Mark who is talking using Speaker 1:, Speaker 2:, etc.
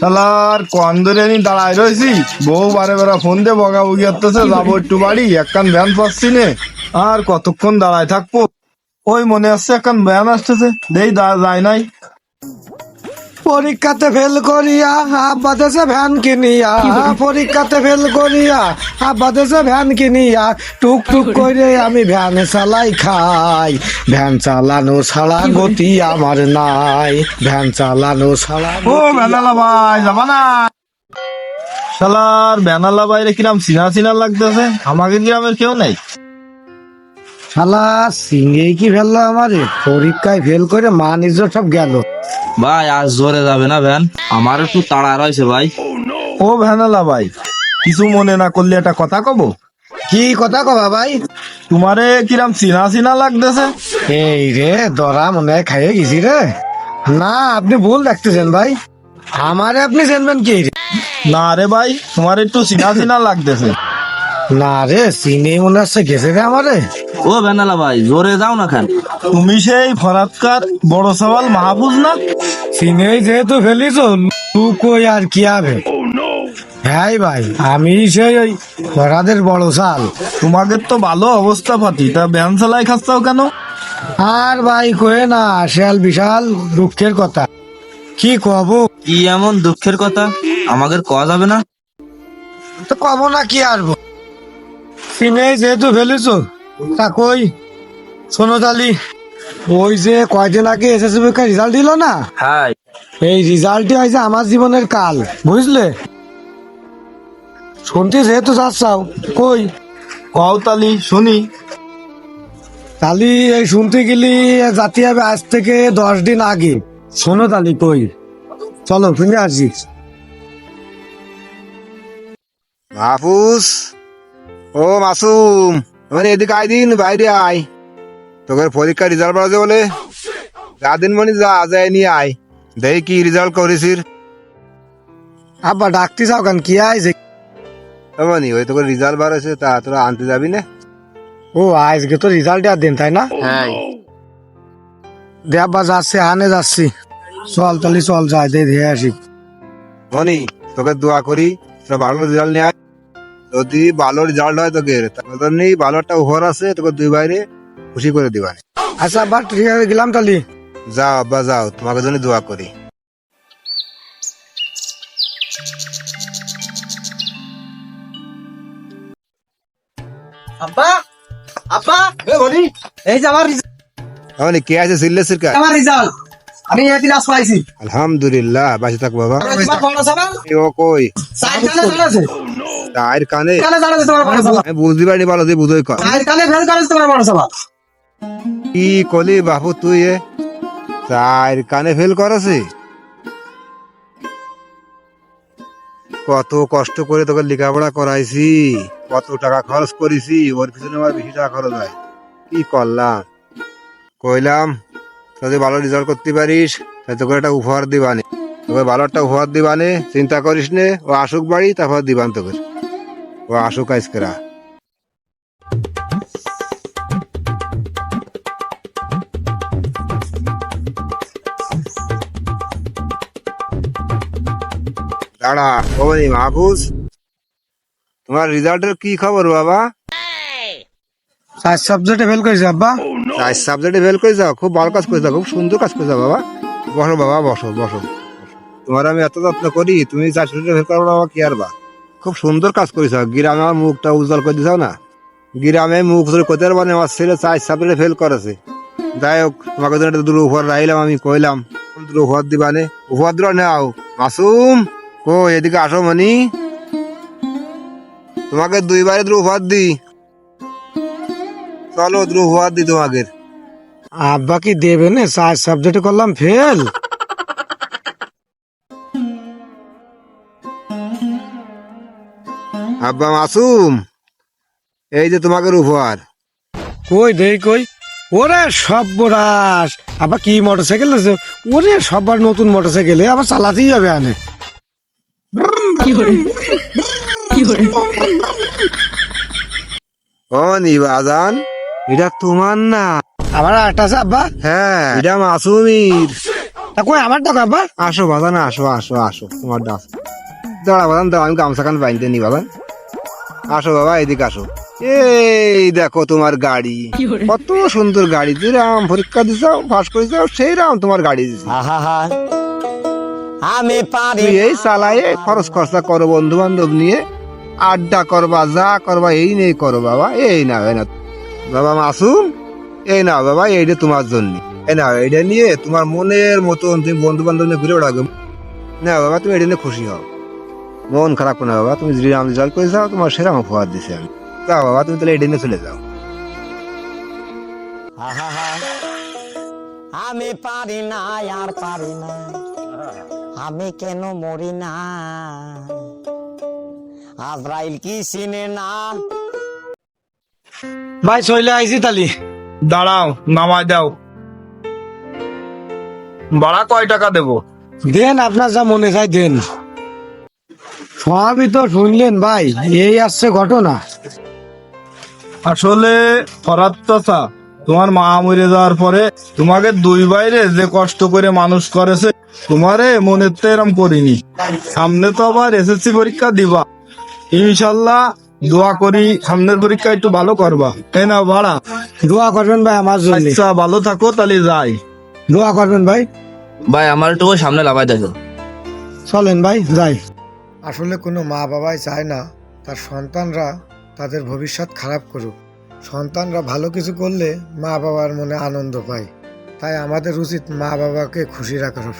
Speaker 1: শালার কন ধরে আমি দাঁড়ায় রয়েছি? বউ বারে বারে ফোন দিয়ে বগা বগি করতেছে, যাব একটু বাড়ি, একখান ভ্যান পাচ্ছি নে। আর কতক্ষণ দাঁড়ায় থাকব? ওই মনে আসছে একখান ভ্যান আসতেছে, দেই যায় নাই।
Speaker 2: পরীক্ষাতে ফেল করিয়া আব্বা দেশে ভ্যান কিনিয়া পরীক্ষাতে ফেল করিয়া আব্বা দেশে ভ্যান কিনিয়া টুক টুক করে আমি ভ্যান চালাই খাই। ভ্যান চালানো ছাড়া গতি আমার নাই। ভ্যান চালানো ছাড়া
Speaker 1: ও ভ্যানালা ভাই যাবা না শালার ভ্যানালা বাইরে কিরাম চিনা চিনা লাগতেছে। আমাকে গ্রামের কেউ নেই।
Speaker 2: শালা সিঙ্গেই কি ফেলল আমারে? পরীক্ষায় ফেল করে মা নিজের সব গেল।
Speaker 3: ভাই আজ জোরে যাবে না ভ্যান? আমার একটু তাড়া রয়েছে ভাই।
Speaker 1: ও ভ্যানালা ভাই কিছু মনে না করলে একটা কথা কব?
Speaker 2: কি কথা কবা ভাই?
Speaker 1: তোমারে কিরাম চিনা চিনা লাগতেছে?
Speaker 2: এই রে দরা মনে হয় খাইয়ে গেছি রে। না আপনি ভুল দেখতেছেন ভাই। আমারে আপনি জানবেন কি রে?
Speaker 1: না রে ভাই তোমার একটু চিনা চিনা লাগতেছে।
Speaker 2: না রে সিনে মনে হচ্ছে গেছে রে আমারে।
Speaker 3: ও ভ্যানালা ভাই জোরে যাও না খান
Speaker 1: তুমি সেই ফরাতকার বড় সওয়াল মাহফুজ না?
Speaker 2: সিনে যেহেতু ফেলিছ তু কই আর কি হবে হ্যাঁ ভাই আমি সেই ওই ঘোড়াদের বড় সাল।
Speaker 1: তোমাদের তো ভালো অবস্থা পাতি তা ব্যান চালাই খাচ্ছাও কেন?
Speaker 2: আর ভাই কয়ে না শিয়াল বিশাল দুঃখের কথা। কি কব?
Speaker 3: কি এমন দুঃখের কথা? আমাদের কওয়া যাবে না?
Speaker 2: তো কব না কি আরবো সিনে যেহেতু ফেলেছ তা কই? শোনো তালি ওই যে কয়দিন আগে এসএসসি পরীক্ষার রেজাল্ট দিল না?
Speaker 3: হ্যাঁ
Speaker 2: এই রেজাল্টই হয়েছে আমার জীবনের কাল বুঝলে? শুনতে যেহেতু যাচ্ছাও কই?
Speaker 1: কওতালি শুনি।
Speaker 2: তালি এই শুনতে গেলি জাতি হবে আজ থেকে দশ দিন আগে। শোনো তালি কই? চলো শুনে আসি।
Speaker 4: মাহফুজ ও মাসুম মানে এদিকে আয় দিন বাইরে আয়। তোকে পরীক্ষা রেজাল্ট বাড়াতে বলে। যা দিন মানে যা যায় নিয়ে আয়। দেখি কি রেজাল্ট করেছিস।
Speaker 2: আব্বা ডাকতে যাও কেন? কি আইছে
Speaker 4: মানে ওই তোকে রেজাল্ট বাড়াছে তা তোরা আনতে যাবি না?
Speaker 2: ও আজকে তো রেজাল্ট আর দিন তাই না?
Speaker 4: হ্যাঁ।
Speaker 2: দে আব্বা যাচ্ছে আনে যাচ্ছি। চল তালি চল যাই দে দিয়ে আসি।
Speaker 4: মনি তোকে দোয়া করি তোরা ভালো রেজাল্ট নিয়ে আয়। যদি ভালো রেজাল্ট হয় তোকে তাহলে নেই ভালো একটা ওভার আছে তোকে দুই বাইরে খুশি করে দিবা।
Speaker 2: আচ্ছা আব্বা ঠিক আছে গেলাম তালি
Speaker 4: যাও আব্বা যাও তোমাকে জন্য দোয়া করি।
Speaker 5: আব্বা আব্বা এই যে আমার রিজ-
Speaker 4: কে আছে সিল্লেসের কাজ
Speaker 5: আমার রেজাল্ট আমি এদিন আস পাইছি
Speaker 4: আলহামদুলিল্লাহ বাসে থাক বাবা। ও কই?
Speaker 5: সাইড জানাছে
Speaker 4: কানে আমি বুঝতে পারিনি ভালো তুই বুঝোই কর।
Speaker 5: কানে ফেল
Speaker 4: কি কলি বাপু তুই এ? কানে ফেল করেছে? কত কষ্ট করে তোকে লেখাপড়া করাইছি কত টাকা খরচ করেছি ওর পিছনে আমার বেশি টাকা খরচ হয়। কি করলাম? কইলাম যদি ভালো রেজাল্ট করতে পারিস তাহলে তোকে একটা উপহার দিবানে। তোকে ভালো একটা উপহার দিবানে চিন্তা করিস নে ও আসুক বাড়ি তারপর দিবান তোকে। ও আসুক আজকেরা দাঁড়া কবনি মাহফুজ? তোমার রেজাল্টের কি খবর বাবা?
Speaker 2: সাত সাবজেক্টে ফেল করেছে আব্বা।
Speaker 4: চার সাবজেক্টে ফেল করে যাও খুব ভালো কাজ করে যাও খুব সুন্দর কাজ করে যাও বাবা। বসো বাবা বসো বসো তোমার আমি এত যত্ন করি তুমি সাবজেক্টে ফেল করো বাবা কি আর বা? খুব সুন্দর কাজ করেছ গ্রামে মুখটা উজ্জ্বল করে দিছাও না? গ্রামে মুখ ধরে করতে পারব না, আমার ছেলে চার সাবজেক্টে ফেল করেছে। যাই হোক, তোমাকে জন্য একটা দুটো উপহার রাইলাম, আমি কইলাম দুটো উপহার দিবানে উপহার দিল নাও মাসুম কো এদিকে আসো মনি। তোমাকে দুইবারে দুটো উপহার দি চলো দুটো উপহার দি তোমাকে।
Speaker 2: আব্বা কি দেবে না? চার সাবজেক্টে করলাম ফেল
Speaker 4: আব্বা মাসুম এই যে তোমাকে উপহার
Speaker 2: কই দেই কই? ওরে সব বরাস আবার কি মোটরসাইকেল আছে ওরে সবার নতুন মোটরসাইকেল এ আবার চালাতেই হবে আনে।
Speaker 4: ও নিবাজান এটা তোমার না।
Speaker 2: আমার আট আছে আব্বা।
Speaker 4: হ্যাঁ এটা মাসুমির।
Speaker 2: তা কই আমার টাকা আব্বা।
Speaker 4: আসো বাদান আসো আসো আসো তোমার ডাস দাঁড়া বাদান দাঁড়া আমি গামছা খান বাইনতে নি বাদান আসো বাবা এদিকে আসো। এই দেখো তোমার গাড়ি। কত সুন্দর গাড়ি তুই রাম পরীক্ষা দিছাও পাস করেছাও সেই রাম তোমার গাড়ি দিছি।
Speaker 2: আমি পারি
Speaker 4: এই চালায়ে খরচ খরচা করো বন্ধু বান্ধব নিয়ে। আড্ডা করবা যা করবা এই নেই করো বাবা এই না এই না বাবা মাসুম এই না বাবা এইটা তোমার জন্য। এই না এইটা নিয়ে তোমার মনের মতন তুমি বন্ধু বান্ধব নিয়ে ঘুরে বেড়াবে না বাবা তুমি এটা নিয়ে খুশি হও। মন খারাপ করো না বাবা তুমি যদি রাম রেজাল্ট করে যাও তোমার সেরকম উপহার দিছি আমি। যাও বাবা তুমি তাহলে এটা নিয়ে চলে যাও।
Speaker 6: আমি পারি না আর পারি না। আমি কেন মরি না? আজরাইল কি চিনে না?
Speaker 2: ভাই চলে আইছি তালি।
Speaker 1: দাঁড়াও নামাই দাও। ভাড়া কয় টাকা দেবো?
Speaker 2: দেন আপনার যা মনে চাই দেন। সবই তো শুনলেন ভাই এই আসছে ঘটনা।
Speaker 1: আসলে ফরাত চাচা তোমার মা মরে যাওয়ার পরে তোমাকে দুই বাইরে যে কষ্ট করে মানুষ করেছে তোমারে মনে তো এরম করিনি। সামনে তো আবার এসএসসি পরীক্ষা দিবা। ইনশাল্লাহ দোয়া করি সামনের পরীক্ষা একটু ভালো করবা। তাই না ভাড়া
Speaker 2: দোয়া করবেন ভাই আমার জন্য।
Speaker 1: আচ্ছা ভালো থাকো তাহলে যাই।
Speaker 2: দোয়া করবেন ভাই।
Speaker 3: ভাই আমার একটু ওই সামনে লাভাই দেখো
Speaker 2: চলেন ভাই যাই। আসলে কোনো মা বাবাই চায় না, তার সন্তানরা তাদের ভবিষ্যৎ খারাপ করুক। সন্তানরা ভালো কিছু করলে মা বাবার মনে আনন্দ পায়। তাই আমাদের উচিত মা বাবাকে খুশি রাখা সব